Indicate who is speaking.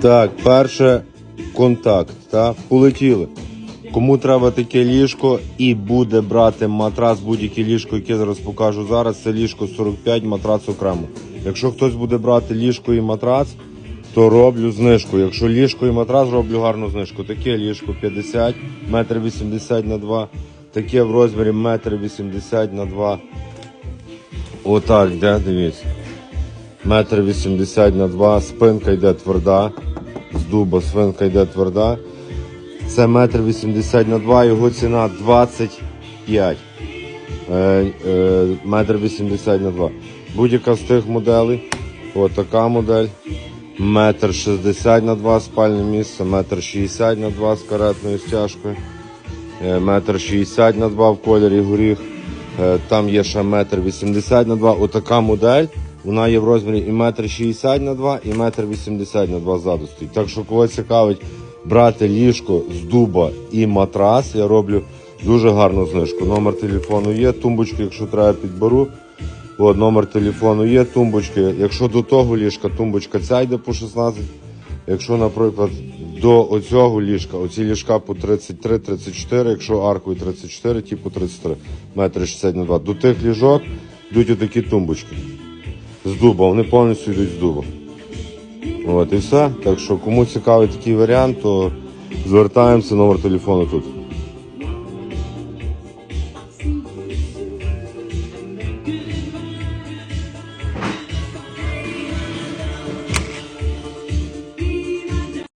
Speaker 1: Так, перше контакт. Так, полетіли. Кому треба таке ліжко і буде брати матрас, будь-яке ліжко, яке зараз покажу зараз, це ліжко 45, матрац окремо. Якщо хтось буде брати ліжко і матрац, то роблю знижку. Якщо ліжко і матрас, роблю гарну знижку. Таке ліжко 50, метр 80 на 2, таке в розмірі метр 80 на 2. Отак, де, дивіться. Метр 80 на 2, спинка йде тверда. З дуба спинка йде тверда. Це метр 80 на 2, його ціна 25. Е, е, Метр 80 на 2. Будь-яка з тих моделей. Ось така модель. Метр 60 на 2 спальне місце, метр 60 на 2 з каретною стяжкою. Е, Метр 60 на 2 в кольорі горіх. Там є ще метр 80 на 2. Отака модель. Вона є в розмірі і метр 60 на 2, і метр 80 на 2 ззаду стоїть. Так що кого цікавить брати ліжко з дуба і матрас, я роблю дуже гарну знижку. Номер телефону є, тумбочки, якщо треба, підберу. От, номер телефону є, тумбочки. Якщо до того ліжка, тумбочка ця йде по 16. Якщо, наприклад, до оцього ліжка, оці ліжка по 33-34, якщо аркою 34, ті по 33, метр 60 на 2. До тих ліжок йдуть отакі тумбочки з дуба, вони повністю йдуть з дуба. От і все. Так що кому цікавий такий варіант, то звертаємося, номер телефону тут.